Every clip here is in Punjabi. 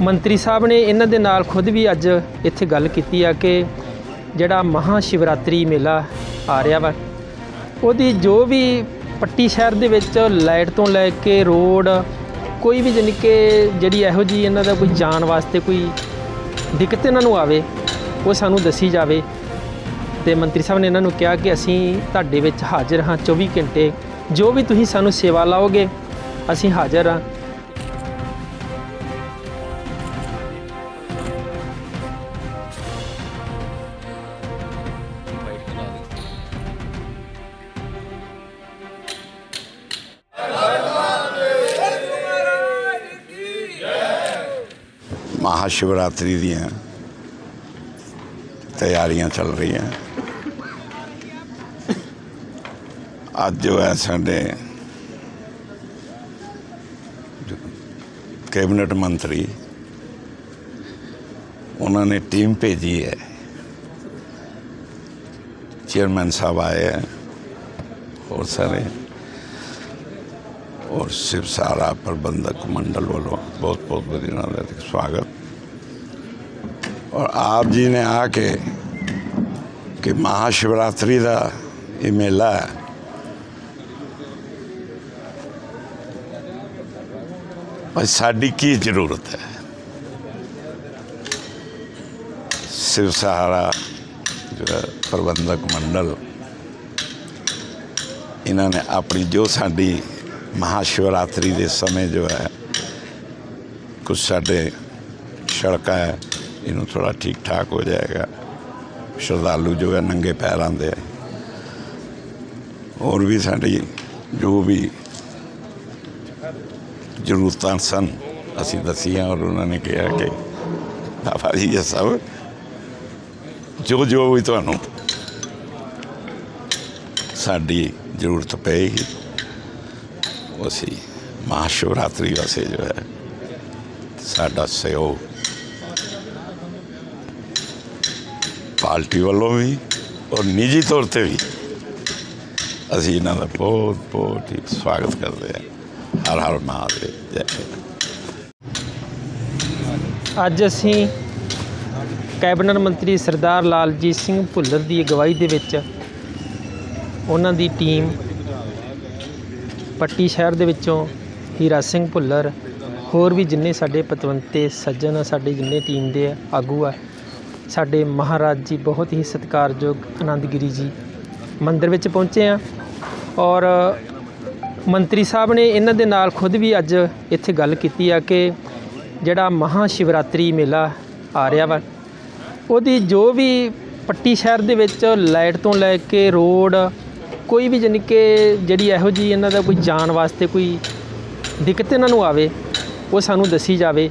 ਮੰਤਰੀ ਸਾਹਿਬ ਨੇ ਇਹਨਾਂ ਦੇ ਨਾਲ ਖੁਦ ਵੀ ਅੱਜ ਇੱਥੇ ਗੱਲ ਕੀਤੀ ਆ ਕਿ ਜਿਹੜਾ ਮਹਾ ਸ਼ਿਵਰਾਤਰੀ ਮੇਲਾ ਆ ਰਿਹਾ ਵਾ, ਉਹਦੀ ਜੋ ਵੀ ਪੱਟੀ ਸ਼ਹਿਰ ਦੇ ਵਿੱਚ ਲਾਈਟ ਤੋਂ ਲੈ ਕੇ ਰੋਡ, ਕੋਈ ਵੀ ਜਾਣੀ ਕਿ ਜਿਹੜੀ ਇਹੋ ਜੀ ਇਹਨਾਂ ਦਾ ਕੋਈ ਜਾਣ ਵਾਸਤੇ ਕੋਈ ਦਿੱਕਤ ਇਹਨਾਂ ਨੂੰ ਆਵੇ, ਉਹ ਸਾਨੂੰ ਦੱਸੀ ਜਾਵੇ। ਤੇ ਮੰਤਰੀ ਸਾਹਿਬ ਨੇ ਇਹਨਾਂ ਨੂੰ ਕਿਹਾ ਕਿ ਅਸੀਂ ਤੁਹਾਡੇ ਵਿੱਚ ਹਾਜ਼ਰ ਹਾਂ 24 ਘੰਟੇ। ਜੋ ਵੀ ਤੁਸੀਂ ਸਾਨੂੰ ਸੇਵਾ ਲਾਓਗੇ, ਅਸੀਂ ਹਾਜ਼ਰ ਹਾਂ। ਮਹਾ ਸ਼ਿਵਰਾਤਰੀ ਦੀਆਂ ਤਿਆਰੀਆਂ ਚੱਲ ਰਹੀਆਂ। ਅੱਜ ਜੋ ਹੈ ਸਾਡੇ ਕੈਬਨਿਟ ਮੰਤਰੀ, ਉਹਨਾਂ ਨੇ ਟੀਮ ਭੇਜੀ ਹੈ। ਚੇਅਰਮੈਨ ਸਾਹਿਬ ਆਏ ਹੈ, ਹੋਰ ਸਾਰੇ। ਔਰ ਸਿਰਸਾਰਾ ਪ੍ਰਬੰਧਕ ਮੰਡਲ ਵੱਲੋਂ ਬਹੁਤ ਬਹੁਤ ਵਧੀਆ ਦਾ ਸਵਾਗਤ। ਔਰ ਆਪ ਜੀ ਨੇ ਆ ਕੇ ਕਿ ਮਹਾ ਸ਼ਿਵਰਾਤਰੀ ਦਾ ਇਹ ਮੇਲਾ ਹੈ। ਪਰ ਸਾਡੀ ਕੀ ਜ਼ਰੂਰਤ ਹੈ? ਸਿਵ ਸਹਾਰਾ ਜੋ ਪ੍ਰਬੰਧਕ ਮੰਡਲ, ਇਹਨਾਂ ਨੇ ਆਪਣੀ ਜੋ ਸਾਡੀ ਮਹਾ ਸ਼ਿਵਰਾਤਰੀ ਦੇ ਸਮੇਂ ਜੋ ਹੈ ਕੁਝ ਸਾਡੇ ਸੜਕਾਂ ਹੈ ਇਹਨੂੰ ਥੋੜਾ ਠੀਕ ਠਾਕ ਹੋ ਜਾਏਗਾ। ਸ਼ਰਧਾਲੂ ਜੋ ਹੈ ਨੰਗੇ ਪੈਰ ਆਉਂਦੇ ਹੈ ਹੋਰ ਵੀ ਸਾਡੀ ਜੋ ਵੀ ਜ਼ਰੂਰਤਾਂ ਸਨ, ਅਸੀਂ ਦੱਸੀਆਂ ਔਰ ਉਹਨਾਂ ਨੇ ਕਿਹਾ ਕਿ ਬਾਬਾ ਜੀ ਇਹ ਸਭ ਜੋ ਜੋ ਵੀ ਤੁਹਾਨੂੰ ਸਾਡੀ ਜ਼ਰੂਰਤ ਪਏਗੀ ਅਸੀਂ ਮਹਾਸ਼ਿਵਰਾਤਰੀ ਵਾਸਤੇ ਜੋ ਹੈ ਸਾਡਾ ਸਹਿਯੋਗ ਪਾਰਟੀ ਵੱਲੋਂ ਵੀ ਔਰ ਨਿੱਜੀ ਤੌਰ ਤੇ ਵੀ ਅਸੀਂ ਇਹਨਾਂ ਦਾ ਬਹੁਤ ਬਹੁਤ ਹੀ ਸਵਾਗਤ ਕਰਦੇ ਹਾਂ ਹਰ ਹਰ ਮਹਾਦੇਵ, ਜੈ ਹਿੰਦ। ਅੱਜ ਅਸੀਂ ਕੈਬਨਿਟ ਮੰਤਰੀ ਸਰਦਾਰ ਲਾਲਜੀਤ ਸਿੰਘ ਭੁੱਲਰ ਦੀ ਅਗਵਾਈ ਦੇ ਵਿੱਚ ਉਹਨਾਂ ਦੀ ਟੀਮ ਪੱਟੀ ਸ਼ਹਿਰ ਦੇ ਵਿੱਚੋਂ ਹੀਰਾ ਸਿੰਘ ਭੁੱਲਰ, ਹੋਰ ਵੀ ਜਿੰਨੇ ਸਾਡੇ ਪਤਵੰਤੇ, ਸੱਜਣ ਆ, ਸਾਡੀ ਜਿੰਨੇ ਟੀਮ ਦੇ ਆਗੂ ਆ ਸਾਡੇ ਮਹਾਰਾਜ ਜੀ ਬਹੁਤ ਹੀ ਸਤਿਕਾਰਯੋਗ ਆਨੰਦਗਿਰੀ ਜੀ ਮੰਦਿਰ ਵਿੱਚ ਪਹੁੰਚੇ ਆ ਔਰ ਮੰਤਰੀ ਸਾਹਿਬ ਨੇ ਇਹਨਾਂ ਦੇ ਨਾਲ ਖੁਦ ਵੀ ਅੱਜ ਇੱਥੇ ਗੱਲ ਕੀਤੀ ਆ ਕਿ ਜਿਹੜਾ ਮਹਾ ਸ਼ਿਵਰਾਤਰੀ ਮੇਲਾ ਆ ਰਿਹਾ ਵਾ, ਉਹਦੀ ਜੋ ਵੀ ਪੱਟੀ ਸ਼ਹਿਰ ਦੇ ਵਿੱਚ ਲਾਈਟ ਤੋਂ ਲੈ ਕੇ ਰੋਡ, ਕੋਈ ਵੀ ਜਾਣੀ ਕਿ ਜਿਹੜੀ ਇਹੋ ਜੀ ਇਹਨਾਂ ਦਾ ਕੋਈ ਜਾਣ ਵਾਸਤੇ ਕੋਈ ਦਿੱਕਤ ਇਹਨਾਂ ਨੂੰ ਆਵੇ, ਉਹ ਸਾਨੂੰ ਦੱਸੀ ਜਾਵੇ।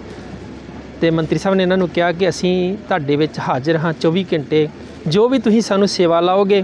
ਤੇ ਮੰਤਰੀ ਸਾਹਿਬ ਨੇ ਇਹਨਾਂ ਨੂੰ ਕਿਹਾ ਕਿ ਅਸੀਂ ਤੁਹਾਡੇ ਵਿੱਚ ਹਾਜ਼ਰ ਹਾਂ 24 ਘੰਟੇ। ਜੋ ਵੀ ਤੁਸੀਂ ਸਾਨੂੰ ਸੇਵਾ ਲਾਓਗੇ,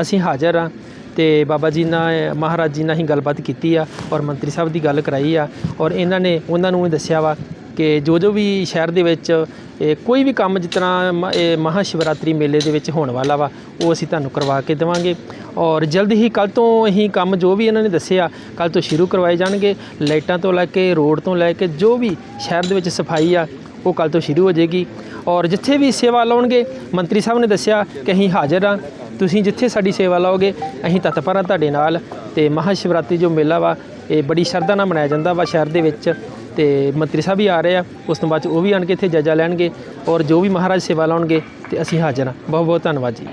ਅਸੀਂ ਹਾਜ਼ਰ ਹਾਂ। ਤੇ ਬਾਬਾ ਜੀ ਨਾਲ, ਮਹਾਰਾਜ ਜੀ ਨਾਲ ਹੀ ਗੱਲਬਾਤ ਕੀਤੀ ਆ ਔਰ ਮੰਤਰੀ ਸਾਹਿਬ ਦੀ ਗੱਲ ਕਰਾਈ ਆ। ਔਰ ਇਹਨਾਂ ਨੇ, ਉਹਨਾਂ ਨੂੰ ਇਹ ਦੱਸਿਆ ਵਾ ਕਿ ਜੋ ਜੋ ਵੀ ਸ਼ਹਿਰ ਦੇ ਵਿੱਚ ਇਹ ਕੋਈ ਵੀ ਕੰਮ ਜਿਸ ਤਰ੍ਹਾਂ ਮ- ਇਹ ਮਹਾ ਸ਼ਿਵਰਾਤਰੀ ਮੇਲੇ ਦੇ ਵਿੱਚ ਹੋਣ ਵਾਲਾ ਵਾ, ਉਹ ਅਸੀਂ ਤੁਹਾਨੂੰ ਕਰਵਾ ਕੇ ਦੇਵਾਂਗੇ। ਔਰ ਜਲਦ ਹੀ ਕੱਲ ਤੋਂ ਅਸੀਂ ਕੰਮ ਜੋ ਵੀ ਇਹਨਾਂ ਨੇ ਦੱਸਿਆ ਕੱਲ ਤੋਂ ਸ਼ੁਰੂ ਕਰਵਾਏ ਜਾਣਗੇ। ਲਾਈਟਾਂ ਤੋਂ ਲੈ ਕੇ, ਰੋਡ ਤੋਂ ਲੈ ਕੇ, ਜੋ ਵੀ ਸ਼ਹਿਰ ਦੇ ਵਿੱਚ ਸਫ਼ਾਈ ਆ, ਉਹ ਕੱਲ ਤੋਂ ਸ਼ੁਰੂ ਹੋ ਜਾਏਗੀ। ਔਰ ਜਿੱਥੇ ਵੀ ਸੇਵਾ ਲਾਉਣਗੇ, ਮੰਤਰੀ ਸਾਹਿਬ ਨੇ ਦੱਸਿਆ ਕਿ ਅਸੀਂ ਹਾਜ਼ਰ ਹਾਂ। ਤੁਸੀਂ ਜਿੱਥੇ ਸਾਡੀ ਸੇਵਾ ਲਾਓਗੇ, ਅਸੀਂ ਤਤਪਰ ਹਾਂ ਤੁਹਾਡੇ ਨਾਲ। ਤੇ ਮਹਾ ਸ਼ਿਵਰਾਤਰੀ ਜੋ ਮੇਲਾ ਵਾ, ਇਹ ਬੜੀ ਸ਼ਰਧਾ ਨਾਲ ਮਨਾਇਆ ਜਾਂਦਾ ਵਾ ਸ਼ਹਿਰ ਦੇ ਵਿੱਚ। ਤੇ ਮੰਤਰੀ ਸਾਹਿਬ ਵੀ ਆ ਰਹੇ ਆ। ਉਸ ਤੋਂ ਬਾਅਦ 'ਚ ਉਹ ਵੀ ਆਣ ਕੇ ਇੱਥੇ ਜਾਇਜ਼ਾ ਲੈਣਗੇ ਔਰ ਜੋ ਵੀ ਮਹਾਰਾਜ ਸੇਵਾ ਲਾਉਣਗੇ ਤੇ ਅਸੀਂ ਹਾਜ਼ਰ ਹਾਂ। ਬਹੁਤ ਬਹੁਤ ਧੰਨਵਾਦ ਜੀ।